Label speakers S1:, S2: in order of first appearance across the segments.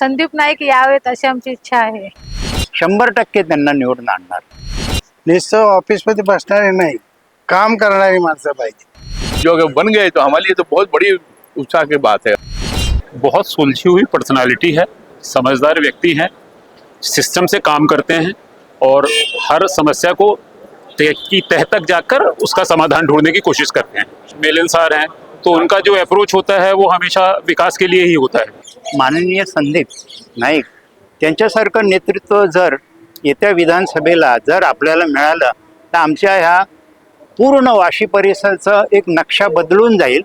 S1: संदीप नाईक यावेत अशी आमची इच्छा आहे.
S2: शंभर टक्के त्यांना निवडून आणणार.
S3: नुसतं ऑफिसमध्ये बसणारे नाही काम करणारी माणसं पाहिजे.
S4: जो अगर बन गए तो हमारे लिए तो बहुत बड़ी उत्साह की बात है।
S5: बहुत सुलझी हुई पर्सनालिटी है समझदार व्यक्ति हैं सिस्टम से काम करते हैं और हर समस्या को तह की तह तक जाकर उसका समाधान ढूँढने की कोशिश करते हैं। मिलनसार हैं तो उनका जो अप्रोच होता है वो हमेशा विकास के लिए ही होता है।
S2: माननीय संदीप नाईक त्यांच्यासारखं नेतृत्व जर येत्या विधानसभेला जर आपल्याला मिळालं तर आमच्या ह्या पूर्ण वाशी परिसराचं एक नक्षा बदलून जाईल.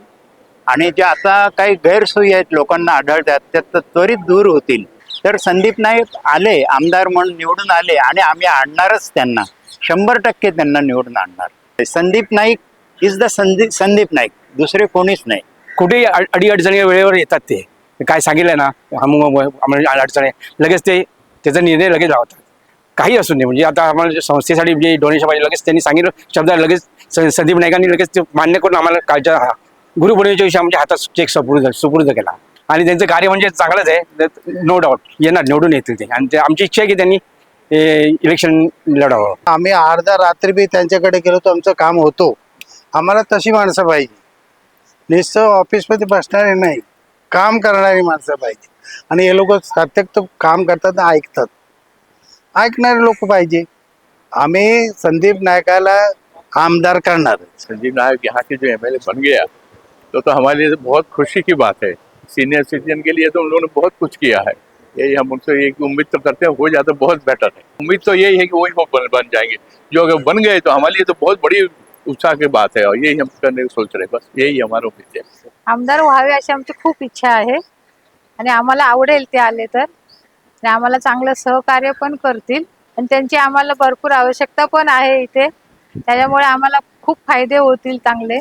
S2: आणि ज्या आता काही गैरसोयी आहेत लोकांना आढळतात त्या तर त्वरित दूर होतील. तर संदीप नाईक आले आमदार म्हणून निवडून आले आणि आम्ही आणणारच त्यांना. शंभर टक्के त्यांना निवडून आणणार. संदीप नाईक इज द संदीप संदीप नाईक दुसरे कोणीच नाही.
S6: कुठेही अडीअडचणी वेळेवर येतात ते. काय सांगितलं ना अमुक आम्हाला आहे लगेच ते त्याचा निर्णय लगेच लावतात. काही असू नये. म्हणजे आता आम्हाला संस्थेसाठी जे डोनेशन पाहिजे लगेच त्यांनी सांगितलं शब्द लगेच स- संदीप नायकांनी लगेच ते मान्य करून आम्हाला कालच्या गुरुपौर्णिमेच्या दिवशी आमच्या हातात चेक सुपूर्द सुपूर्द केला. आणि त्यांचं कार्य म्हणजे चांगलंच आहे. नो डाऊट येणार निवडून येतील ते. आणि ते आमची इच्छा आहे की त्यांनी इलेक्शन लढावं.
S3: आम्ही अर्धा रात्री बी त्यांच्याकडे गेलो तर आमचं काम होतो. आम्हाला तशी माणसं पाहिजे. नुसतं ऑफिसमध्ये बसणारे नाही. काम करणारी माणसं पाहिजे. आणि हे लोक प्रत्येक काम करतात ऐकतात. ऐकणारे लोक पाहिजे. आम्ही संदीप नायकाला आमदार करणार.
S4: संजीव नायक यहाँ के जो एमएलए बन गया तो तो हमारे लिए तो बहुत खुशी की बात है. सीनियर सिटीजन के लिए तो उन लोगों ने बहुत कुछ किया है. यही हम उनसे एक उम्मीद तो करते हैं हो जाता बहुत बेटर है. उम्मीद तो यही है कि वही बन, बन जाएँगे. जो अगर बन गए तो हमारे लिए तो बहुत बड़ी उत्साह की बात है और यही हम करने की सोच रहे हैं. बस यही हमारा उम्मीद है.
S1: आमदार व्हावे अशी आमची खूप इच्छा आहे. आणि आम्हाला आवडेल ते आले तर. आणि आम्हाला चांगलं सहकार्य पण करतील. आणि त्यांची आम्हाला भरपूर आवश्यकता पण आहे इथे. त्याच्यामुळे आम्हाला खूप फायदे होतील चांगले.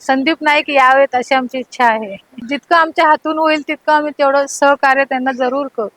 S1: संदीप नाईक यावेत अशी आमची इच्छा आहे. जितकं आमच्या हातून होईल तितकं आम्ही तेवढं सहकार्य त्यांना जरूर करू.